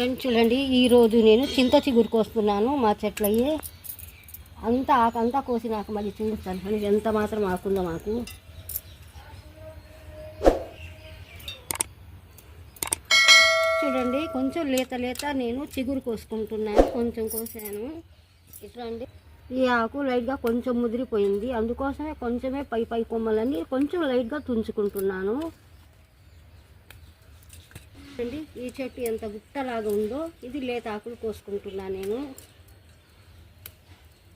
Friends చూడండి ఈరోజు నేను చింత చిగురు కోస్తున్నాను మా చెట్లయ్యే. అంతా ఆకంతా కోసి నాకు మళ్ళీ చూపిస్తాను ఫ్రెండ్స్ ఎంత మాత్రం ఆకుందో మాకు. చూడండి కొంచెం లేత లేత నేను చిగురు కోసుకుంటున్నాను. కొంచెం కోసాను. ఇట్లా అండి ఈ ఆకు లైట్గా కొంచెం ముదిరిపోయింది. అందుకోసమే కొంచెమే పై పై కొమ్మలన్నీ కొంచెం లైట్గా తుంచుకుంటున్నాను. చూడండి ఈ చెట్టు ఎంత గుట్టలాగా ఉందో ఇది లేత ఆకులు కోసుకుంటున్నాను నేను.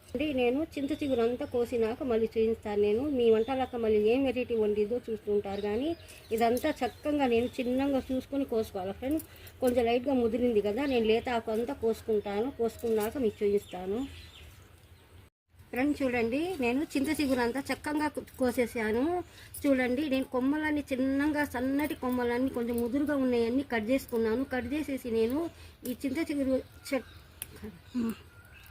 అండి నేను చింత చిగురు అంతా కోసినాక మళ్ళీ చూపిస్తాను నేను. మీ వంటలక్క మళ్ళీ ఏం వెరైటీ వండిదో చూస్తుంటారు కానీ ఇదంతా చక్కగా నేను చిన్నగా చూసుకొని కోసుకోవాలి ఫ్రెండ్స్ కొంచెం లైట్గా ముదిరింది కదా నేను లేత ఆకు అంతా కోసుకుంటాను కోసుకున్నాక మీకు చూపిస్తాను. ఫ్రెండ్ చూడండి. నేను చింత చిగురంతా చక్కగా కోసేసాను. చూడండి నేను కొమ్మలన్నీ చిన్నగా సన్నటి కొమ్మలన్నీ కొంచెం ముదురుగా ఉన్నాయన్నీ కట్ చేసుకున్నాను. కట్ చేసేసి నేను ఈ చింత చిగురు చెట్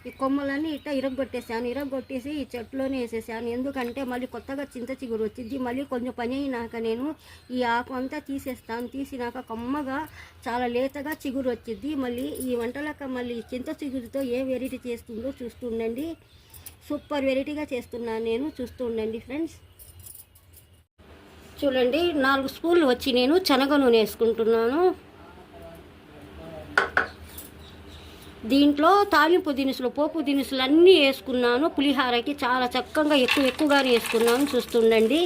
ఈ కొమ్మలన్నీ ఇట్లా ఇరగొట్టేసాను. ఇరగొట్టేసి ఈ చెట్టులోనే వేసేసాను. ఎందుకంటే మళ్ళీ కొత్తగా చింత చిగురు వచ్చింది. మళ్ళీ కొంచెం పని అయినాక నేను ఈ ఆకు అంతా తీసేస్తాను. తీసినాక కొమ్మగా చాలా లేతగా చిగురు వచ్చింది. మళ్ళీ ఈ వంటలక మళ్ళీ చింత చిగురుతో ఏ వెరైటీ చేస్తుందో చూస్తుండండి. సూపర్ వెరైటీగా చేస్తున్నాను నేను. చూస్తూ ఉండండి ఫ్రెండ్స్. చూడండి నాలుగు స్పూన్లు వచ్చి నేను శనగ నూనె వేసుకుంటున్నాను. దీంట్లో తాలింపు దినుసులు పోపు దినుసులు అన్నీ వేసుకున్నాను. పులిహారకి చాలా చక్కగా ఎక్కువ ఎక్కువగానే వేసుకున్నాను. చూస్తుండండి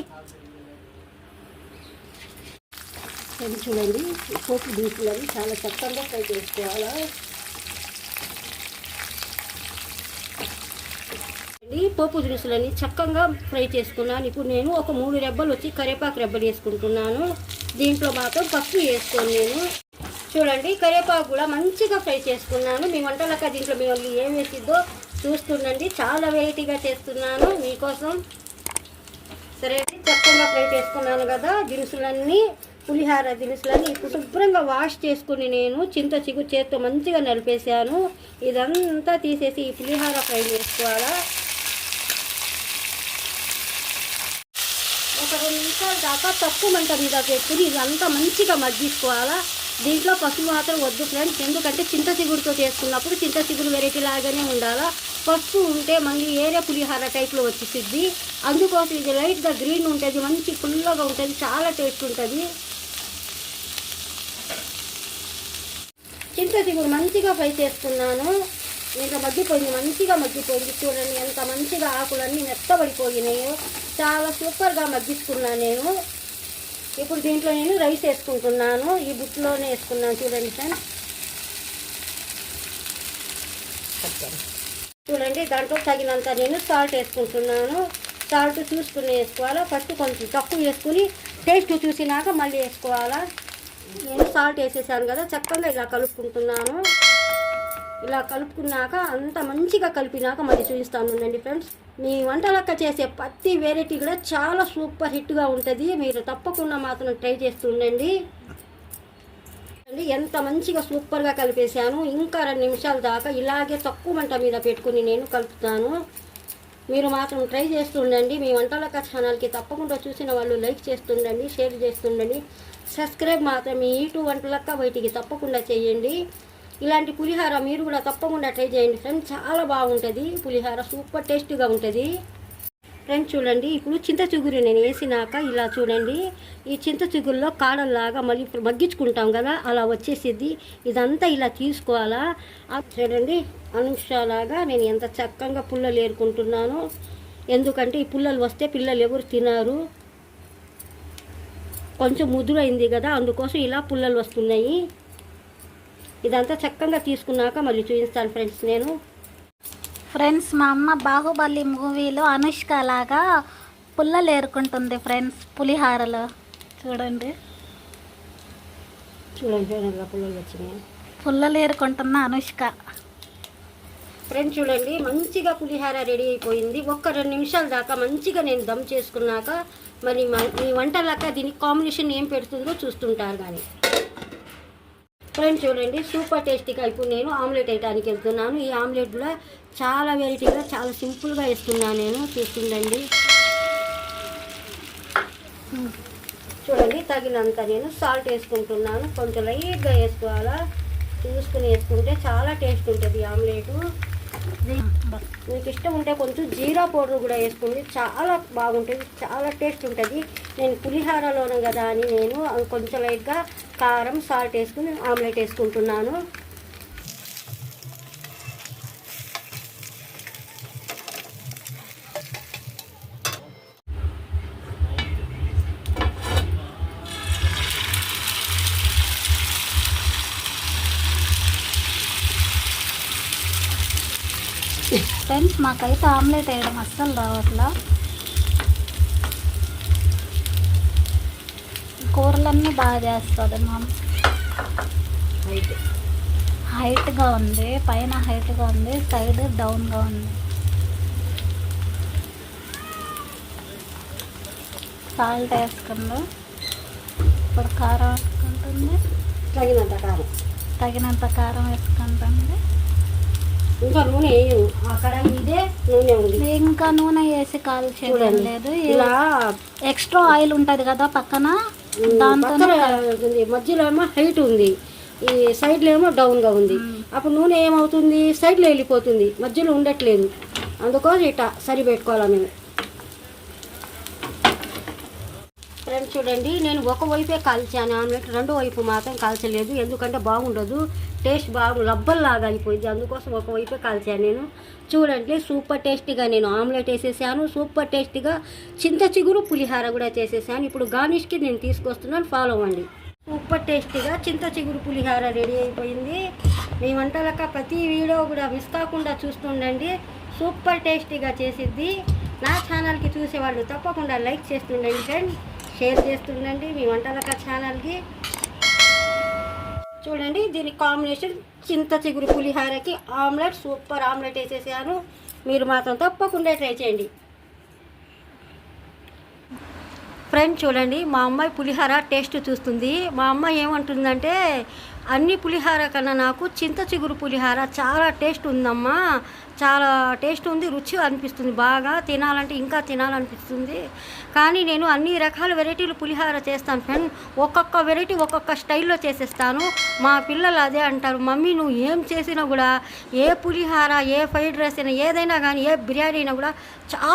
చూడండి పోపు దినుసులు అవి చాలా చక్కగా ఫ్రై చేసుకోవాలా? ఈ పోపు దినుసులని చక్కగా ఫ్రై చేసుకున్నాను. ఇప్పుడు నేను ఒక మూడు రెబ్బలు వచ్చి కరివేపాకు రెబ్బలు వేసుకుంటున్నాను. దీంట్లో మాత్రం పప్పు వేసుకోను నేను. చూడండి కరివేపాకు కూడా మంచిగా ఫ్రై చేసుకున్నాను. మీ వంటలక్క దీంట్లో మేము ఏం వేసిద్దో చూస్తుండండి. చాలా వెరైటీగా చేస్తున్నాను మీకోసం. సరే చక్కగా ఫ్రై చేసుకున్నాను కదా దినుసులన్నీ పులిహార దినుసులన్నీ. ఇప్పుడు శుభ్రంగా వాష్ చేసుకుని నేను చింత చిగురు చేత్తో మంచిగా నలిపేశాను. ఇదంతా తీసేసి ఈ పులిహార ఫ్రై చేసుకోవాలా? ఒక రెండు నిమిషాల దాకా తక్కువ మంట మీద పెట్టుకుని ఇదంతా మంచిగా మగ్గించుకోవాలా? దీంట్లో పసుపు మాత్రం వద్దు ఫ్రెండ్స్. ఎందుకంటే చింత చిగురుతో చేసుకున్నప్పుడు చింత చిగురు వెరైటీ లాగానే ఉండాలా? పసుపు ఉంటే మళ్ళీ ఏరే పులిహార టైప్లో వచ్చేసిద్ది. అందుకోసం ఇది లైట్గా గ్రీన్ ఉంటుంది మంచి ఫుల్గా ఉంటుంది చాలా టేస్ట్ ఉంటుంది. చింత చిగురు మంచిగా ఫ్రై చేసుకున్నాను ఇంకా మగ్గిపోయింది మంచిగా మగ్గిపోయింది చూడండి ఎంత మంచిగా ఆకులన్నీ మెత్తబడిపోయినాయో. చాలా సూపర్గా మగ్గించుకున్నాను నేను. ఇప్పుడు దీంట్లో నేను రైస్ వేసుకుంటున్నాను ఈ బుట్లోనే వేసుకున్నాను చూడండి ఫ్రెండ్స్. చూడండి దాంట్లో తగినంత నేను సాల్ట్ వేసుకుంటున్నాను. సాల్ట్ చూసుకుని వేసుకోవాలా? ఫస్ట్ కొంచెం తక్కువ వేసుకుని టేస్ట్ చూసినాక మళ్ళీ వేసుకోవాలా? నేను సాల్ట్ వేసేసాను కదా చక్కగా ఇలా కలుపుకుంటున్నాను. ఇలా కలుపుకున్నాక అంత మంచిగా కలిపినాక మళ్ళీ చూపిస్తాను ఉండండి ఫ్రెండ్స్. మీ వంటలక్క చేసే ప్రతి వెరైటీ కూడా చాలా సూపర్ హిట్గా ఉంటుంది. మీరు తప్పకుండా మాత్రం ట్రై చేస్తూ ఉండండి. అండి ఎంత మంచిగా సూపర్గా కలిపేశాను. ఇంకా రెండు నిమిషాల దాకా ఇలాగే తక్కువ మంట మీద పెట్టుకుని నేను కలుపుతాను. మీరు మాత్రం ట్రై చేస్తుండండి మీ వంటలక్క ఛానల్కి తప్పకుండా చూసిన వాళ్ళు లైక్ చేస్తుండండి షేర్ చేస్తుండండి సబ్స్క్రైబ్ మాత్రం మీ యూట్యూబ్ వంటలక్క బయటికి తప్పకుండా చేయండి. ఇలాంటి పులిహార మీరు కూడా తప్పకుండా ట్రై చేయండి. ఫ్రెండ్స్ చాలా బాగుంటుంది. పులిహార సూపర్ టేస్ట్గా ఉంటుంది. ఫ్రెండ్స్ చూడండి ఇప్పుడు చింత చిగురు నేను వేసినాక ఇలా చూడండి. ఈ చింత చిగురులో కాడల్లాగా మళ్ళీ ఇప్పుడు మగ్గించుకుంటాం కదా అలా వచ్చేసిద్ది. ఇదంతా ఇలా తీసుకోవాలా? చూడండి అనుషాలాగా నేను ఎంత చక్కగా పుల్లలు ఏరుకుంటున్నాను. ఎందుకంటే ఈ పుల్లలు వస్తే పిల్లలు ఎవరు తినారు. కొంచెం ముదురైంది కదా అందుకోసం ఇలా పుల్లలు వస్తున్నాయి. ఇదంతా చక్కగా తీసుకున్నాక మళ్ళీ చూపిస్తాను ఫ్రెండ్స్ నేను. ఫ్రెండ్స్ మా అమ్మ బాహుబలి మూవీలో అనుష్క లాగా పుల్లలు ఏరుకుంటుంది ఫ్రెండ్స్ పులిహారలో. చూడండి. చూడండి పుల్లలు వచ్చినాయి. పుల్లలు ఏరుకుంటున్న అనుష్క. ఫ్రెండ్స్ చూడండి మంచిగా పులిహార రెడీ అయిపోయింది. ఒక్క రెండు నిమిషాల దాకా మంచిగా నేను దమ్ చేసుకున్నాక మరి మ- మీ వంటలాక దీనికి కాంబినేషన్ ఏం పెడుతుందో చూస్తుంటారు కానీ. ఫ్రెండ్స్ చూడండి. సూపర్ టేస్టీగా ఇప్పుడు నేను ఆమ్లెట్ వేయడానికి వెళ్తున్నాను. ఈ ఆమ్లెట్ కూడా చాలా వెరైటీగా చాలా సింపుల్గా వేస్తున్నాను నేను. చూస్తుండండి. చూడండి తగినంత నేను సాల్ట్ వేసుకుంటున్నాను. కొంచెం లైట్గా వేసుకోవాలా? చూసుకుని వేసుకుంటే చాలా టేస్ట్ ఉంటుంది ఆమ్లెట్. మీకు ఇష్టం ఉంటే కొంచెం జీరా పౌడర్ కూడా వేసుకుంది చాలా బాగుంటుంది చాలా టేస్ట్ ఉంటుంది. నేను పులిహారలోను కదా అని నేను కొంచెం లైట్గా కారం సాల్ట్ వేసుకుని ఆమ్లెట్ వేసుకుంటున్నాను. ఫ్రెండ్స్ మాకైతే ఆమ్లెట్ వేయడం అస్సలు రావట్లా. కూరలన్నీ బాగా చేస్తుంది మా అయితే హైట్గా ఉంది పైన హైట్గా ఉంది సైడ్ డౌన్గా ఉంది. సాల్ట్ వేసుకుంది. ఇప్పుడు కారం వేసుకుంటుంది. తగినంత కారం. తగినంత కారం వేసుకుంటుంది. ఇంకా నూనె అక్కడ ఇదే నూనె ఉంది. ఇంకా నూనె వేసి కాల్చేయడం లేదు. ఇలా ఎక్స్ట్రా ఆయిల్ ఉంటుంది కదా పక్కన. దాంతో పక్కన ఉంది. మధ్యలో ఏమో హైట్ ఉంది. ఈ సైడ్లో ఏమో డౌన్గా ఉంది. అప్పుడు నూనె ఏమవుతుంది? సైడ్లో వెళ్ళిపోతుంది. మధ్యలో ఉండట్లేదు. అందుకోసం ఇట్లా సరి పెట్టుకోవాలి మేము. ఫ్రెండ్స్ చూడండి నేను ఒక వైపే కాల్చాను ఆమ్లెట్ రెండో వైపు మాత్రం కాల్చలేదు ఎందుకంటే బాగుండదు టేస్ట్ బాగు లబ్బల్లాగా అయిపోయింది అందుకోసం ఒక వైపే కాల్చాను నేను. చూడండి సూపర్ టేస్టీగా నేను ఆమ్లెట్ వేసేసాను సూపర్ టేస్టీగా చింత చిగురు పులిహార కూడా చేసేసాను. ఇప్పుడు గార్నిష్కి నేను తీసుకొస్తున్నాను ఫాలో అవ్వండి. సూపర్ టేస్టీగా చింత చిగురు పులిహార రెడీ అయిపోయింది. మీ వంటలక ప్రతి వీడియో కూడా మిస్ కాకుండా చూస్తుండండి. సూపర్ టేస్టీగా చేసిద్ది. నా ఛానల్కి చూసేవాళ్ళు తప్పకుండా లైక్ చేస్తుండండి ఫ్రెండ్స్. షేర్ చేస్తుండండి. మీ వంటలక ఛానల్కి. చూడండి దీని కాంబినేషన్ చింత చిగురు పులిహారకి ఆమ్లెట్ సూపర్ ఆమ్లెట్ వేసేసాను. మీరు మాత్రం తప్పకుండా ట్రై చేయండి. ఫ్రెండ్ చూడండి మా అమ్మాయి పులిహార టేస్ట్ చూస్తుంది. మా అమ్మాయి ఏమంటుందంటే అన్ని పులిహార కన్నా నాకు చింత చిగురు పులిహార చాలా టేస్ట్ ఉందమ్మా. చాలా టేస్ట్ ఉంది రుచి అనిపిస్తుంది బాగా తినాలంటే ఇంకా తినాలనిపిస్తుంది. కానీ నేను అన్ని రకాల వెరైటీలు పులిహార చేస్తాను ఫ్రెండ్. ఒక్కొక్క వెరైటీ ఒక్కొక్క స్టైల్లో చేసేస్తాను. మా పిల్లలు అదే అంటారు మమ్మీ నువ్వు ఏం చేసినా కూడా ఏ పులిహార ఏ ఫ్రైడ్ రైస్ అయినా ఏదైనా కానీ ఏ బిర్యానీ అయినా కూడా చాలా